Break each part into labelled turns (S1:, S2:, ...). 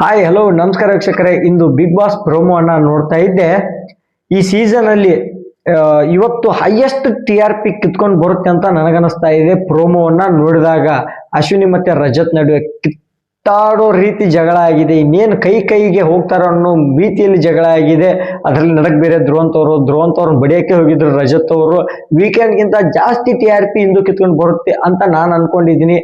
S1: Hi hello ನಮಸ್ಕಾರ ವೀಕ್ಷಕರೇ. ಇಂದು big boss promo ಅನ್ನ ನೋಡ್ತಾ ಇದ್ದೆ. ಈ ಸೀಸನ್ ಅಲ್ಲಿ ಆ, ಇವತ್ತು ಹೈಯೆಸ್ಟ್ ಟಿ ಆರ್ ಪಿ ಕಿತ್ಕೊಂಡು ಬರುತ್ತೆ ಅಂತ ನನಗನ್ನಿಸ್ತಾ ಇದೆ. ಪ್ರೋಮೋವನ್ನ ನೋಡಿದಾಗ ಅಶ್ವಿನಿ ಮತ್ತೆ ರಜತ್ ನಡುವೆ ಕಿತ್ತಾಡೋ ರೀತಿ ಜಗಳ ಆಗಿದೆ. ಇನ್ನೇನು ಕೈ ಕೈಗೆ ಹೋಗ್ತಾರೋ ಅನ್ನೋ ರೀತಿಯಲ್ಲಿ ಜಗಳ ಆಗಿದೆ. ಅದರಲ್ಲಿ ನಡಕ್ ಬೇರೆ ಧ್ರುವಂತ್ ಅವರು ಬಡಿಯಕ್ಕೆ ಹೋಗಿದ್ರು ರಜತ್ ಅವರು. ವೀಕೆಂಡ್ಗಿಂತ ಜಾಸ್ತಿ ಟಿ ಆರ್ ಪಿ ಇಂದು ಕಿತ್ಕೊಂಡು ಬರುತ್ತೆ ಅಂತ ನಾನು ಅನ್ಕೊಂಡಿದ್ದೀನಿ.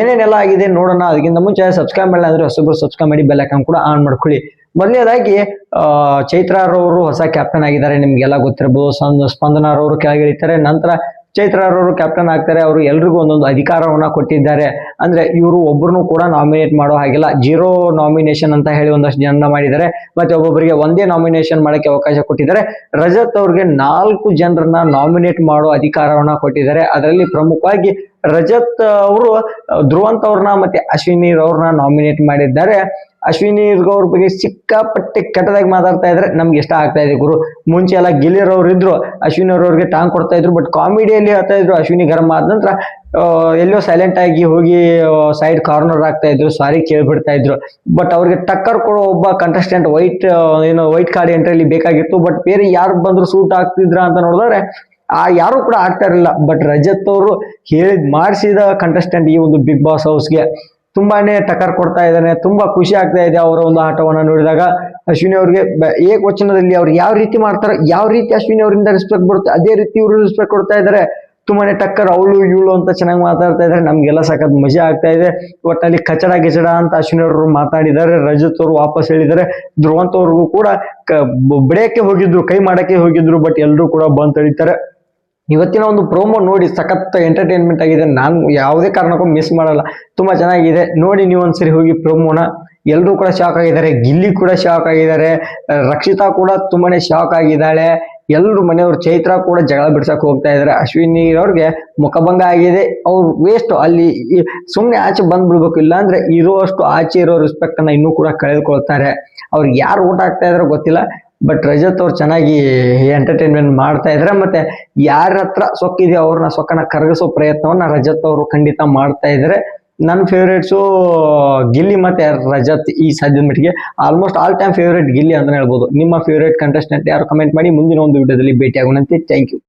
S1: ಏನೇನೆಲ್ಲ ಆಗಿದೆ ನೋಡೋಣ. ಅದಕ್ಕಿಂತ ಮುಂಚೆ ಸಬ್ಸ್ಕ್ರೈಬ್ ಮಾಡಲ್ಲ ಅಂದ್ರೆ ಹೊಸಬ್ರು ಸಬ್ಸ್ಕ್ರೈಬ್ ಮಾಡಿ ಬೆಲ್ ಐಕಾನ್ ಕೂಡ ಆನ್ ಮಾಡ್ಕೊಳ್ಳಿ. ಮೊದಲನೇದಾಗಿ ಚೈತ್ರಾರವರು ಹೊಸ ಕ್ಯಾಪ್ಟನ್ ಆಗಿದ್ದಾರೆ. ನಿಮ್ಗೆಲ್ಲ ಗೊತ್ತಿರಬಹುದು ಸ್ಪಂದನಾರವರು ಕೆಳಗಿಳಿತಾರೆ. ನಂತರ ಚೈತ್ರಾರವರು ಕ್ಯಾಪ್ಟನ್ ಆಗ್ತಾರೆ, ಅವರು ಎಲ್ರಿಗೂ ಒಂದೊಂದು ಅಧಿಕಾರವನ್ನ ಕೊಟ್ಟಿದ್ದಾರೆ. ಅಂದ್ರೆ ಇವರು ಒಬ್ಬರನ್ನು ಕೂಡ ನಾಮಿನೇಟ್ ಮಾಡೋ ಹಾಗಿಲ್ಲ. ಜೀರೋ ನಾಮಿನೇಷನ್ ಅಂತ ಹೇಳಿ ಒಂದಷ್ಟು ಜನ ಮಾಡಿದ್ದಾರೆ. ಮತ್ತೆ ಒಬ್ಬೊಬ್ಬರಿಗೆ ಒಂದೇ ನಾಮಿನೇಷನ್ ಮಾಡಕ್ಕೆ ಅವಕಾಶ ಕೊಟ್ಟಿದ್ದಾರೆ. ರಜತ್ ಅವ್ರಿಗೆ ನಾಲ್ಕು ಜನರನ್ನ ನಾಮಿನೇಟ್ ಮಾಡೋ ಅಧಿಕಾರವನ್ನ ಕೊಟ್ಟಿದ್ದಾರೆ. ಅದರಲ್ಲಿ ಪ್ರಮುಖವಾಗಿ ರಜತ್ ಅವರು, ಧ್ರುವಂತ್ ಅವ್ರನ್ನ ಮತ್ತೆ ಅಶ್ವಿನಿ ಅವ್ರನ್ನ ನಾಮಿನೇಟ್ ಮಾಡಿದ್ದಾರೆ. ಅಶ್ವಿನಿ ಅವ್ರ ಬಗ್ಗೆ ಸಿಕ್ಕಾಪಟ್ಟೆ ಕೆಟ್ಟದಾಗಿ ಮಾತಾಡ್ತಾ ಇದ್ರೆ ನಮ್ಗೆ ಇಷ್ಟ ಆಗ್ತಾ ಇದೆ ಗುರು. ಮುಂಚೆ ಎಲ್ಲ ಗಿಲಿಯರವ್ರು ಇದ್ರು, ಅಶ್ವಿನಿ ಅವ್ರವ್ರಿಗೆ ಟಾಂಗ್ ಕೊಡ್ತಾ ಇದ್ರು ಬಟ್ ಕಾಮಿಡಿಯಲ್ಲಿ ಹೇಳ್ತಾ ಇದ್ರು, ಅಶ್ವಿನಿ ಗರಂ ಆದ ನಂತರ ಎಲ್ಲೋ ಸೈಲೆಂಟ್ ಆಗಿ ಹೋಗಿ ಸೈಡ್ ಕಾರ್ನರ್ ಆಗ್ತಾ ಇದ್ರು, ಸಾರಿ ಕೇಳ್ಬಿಡ್ತಾ ಇದ್ರು. ಬಟ್ ಅವ್ರಿಗೆ ಟಕ್ಕರ್ ಕೊಡೋ ಒಬ್ಬ ಕಂಟೆಸ್ಟೆಂಟ್ ವೈಟ್ ಏನು ವೈಟ್ ಕಾರ್ಡ್ ಎಂಟ್ರಿಯಲ್ಲಿ ಬೇಕಾಗಿತ್ತು ಬಟ್ ಬೇರೆ ಯಾರು ಬಂದ್ರು ಸೂಟ್ ಆಗ್ತಿದ್ರ ಅಂತ ನೋಡಿದ್ರೆ, ಆ, ಯಾರು ಕೂಡ ಆಗ್ತಾ ಇರಲಿಲ್ಲ. ಬಟ್ ರಜತ್ ಅವರು ಹೇಳಿದ್, ಮಾಡಿಸಿದ ಕಂಟೆಸ್ಟೆಂಟ್ ಈ ಒಂದು ಬಿಗ್ ಬಾಸ್ ಹೌಸ್ಗೆ ತುಂಬಾನೇ ಟಕರ್ ಕೊಡ್ತಾ ಇದ್ದಾನೆ, ತುಂಬಾ ಖುಷಿ ಆಗ್ತಾ ಇದೆ ಅವರ ಒಂದು ಆಟವನ್ನ ನೋಡಿದಾಗ. ಅಶ್ವಿನಿ ಅವ್ರಿಗೆ ಏಕ ಏಕವಚನದಲ್ಲಿ ಅವ್ರು ಯಾವ ರೀತಿ ಮಾಡ್ತಾರೋ, ಯಾವ ರೀತಿ ಅಶ್ವಿನಿ ಅವರಿಂದ ರೆಸ್ಪೆಕ್ಟ್ ಬರುತ್ತೆ, ಅದೇ ರೀತಿ ಇವರು ರೆಸ್ಪೆಕ್ಟ್ ಕೊಡ್ತಾ ಇದ್ದಾರೆ. ತುಂಬಾನೇ ಟಕ್ಕರ್, ಅವಳು, ಇವಳು ಅಂತ ಚೆನ್ನಾಗಿ ಮಾತಾಡ್ತಾ ಇದ್ದಾರೆ. ನಮ್ಗೆಲ್ಲ ಸಖತ್ ಮಜಾ ಆಗ್ತಾ ಇದೆ. ಒಟ್ಟಲ್ಲಿ ಕಚಡ ಗಿಚಡ ಅಂತ ಅಶ್ವಿನಿ ಅವರು ಮಾತಾಡಿದ್ದಾರೆ ರಜತ್ ಅವರು ವಾಪಸ್ ಹೇಳಿದ್ದಾರೆ. ಧ್ರುವಂತ್ ಅವ್ರಿಗೂ ಕೂಡ ಕ- ಹೋಗಿದ್ರು, ಕೈ ಮಾಡಕ್ಕೆ ಹೋಗಿದ್ರು, ಬಟ್ ಎಲ್ಲರೂ ಕೂಡ ಬಂದ್ ತಡೀತಾರೆ. ಇವತ್ತಿನ ಒಂದು ಪ್ರೋಮೋ ನೋಡಿ ಸಖತ್ ಎಂಟರ್ಟೈನ್ಮೆಂಟ್ ಆಗಿದೆ. ನಾನು ಯಾವುದೇ ಕಾರಣಕ್ಕೂ ಮಿಸ್ ಮಾಡಲ್ಲ. ತುಂಬಾ ಚೆನ್ನಾಗಿದೆ. ನೋಡಿ ನೀವು ಒಂದ್ಸರಿ ಹೋಗಿ ಪ್ರೋಮೋನ ಎಲ್ಲರೂ ಕೂಡ ಶಾಕ್ ಆಗಿದ್ದಾರೆ. ಗಿಲ್ಲಿ ಕೂಡ ಶಾಕ್ ಆಗಿದ್ದಾರೆ. ರಕ್ಷಿತಾ ಕೂಡ ತುಂಬಾನೇ ಶಾಕ್ ಆಗಿದ್ದಾಳೆ. ಎಲ್ಲರೂ ಮನೆಯವರು ಚೈತ್ರ ಕೂಡ ಜಗಳ ಬಿಡ್ಸಕ್ ಹೋಗ್ತಾ ಇದ್ದಾರೆ. ಅಶ್ವಿನಿ ಅವ್ರಿಗೆ ಮುಖಭಂಗ ಆಗಿದೆ. ಅವ್ರು ವೇಸ್ಟ್ ಅಲ್ಲಿ ಸುಮ್ಮನೆ ಆಚೆ ಬಂದ್ ಬಿಡ್ಬೇಕು ಇಲ್ಲ ಅಂದ್ರೆ ಅಷ್ಟು ಆಚೆ ಇರೋ ರೆಸ್ಪೆಕ್ಟ್ ಅನ್ನ ಇನ್ನೂ ಕೂಡ ಕಳೆದುಕೊಳ್ತಾರೆ. ಅವ್ರಿಗೆ ಯಾರು ಊಟ ಆಗ್ತಾ ಇದಾರೋ ಗೊತ್ತಿಲ್ಲ. ಬಟ್ ರಜತ್ ಅವ್ರು ಚೆನ್ನಾಗಿ ಎಂಟರ್ಟೈನ್ಮೆಂಟ್ ಮಾಡ್ತಾ ಇದ್ರೆ. ಮತ್ತೆ ಯಾರ ಹತ್ರ ಸೊಕ್ಕಿದೆಯೋ ಅವ್ರನ್ನ ಸೊಕ್ಕನ ಕರಗಿಸೋ ಪ್ರಯತ್ನವನ್ನ ರಜತ್ ಅವರು ಖಂಡಿತ ಮಾಡ್ತಾ ಇದ್ರೆ. ನನ್ನ ಫೇವ್ರೇಟ್ಸು ಗಿಲ್ಲಿ ಮತ್ತೆ ರಜತ್ ಈ ಸದ್ಯದ ಮಟ್ಟಿಗೆ almost all time favourite Gilli ಅಂತ ಹೇಳ್ಬೋದು. ನಿಮ್ಮ ಫೇವ್ರೇಟ್ ಕಂಟೆಸ್ಟೆಂಟ್ ಯಾರು? ಕಮೆಂಟ್ ಮಾಡಿ ಮುಂದಿನ ಒಂದು ವಿಡಿಯೋದಲ್ಲಿ ಭೇಟಿ ಆಗೋಣಂತೆ ಥ್ಯಾಂಕ್ ಯು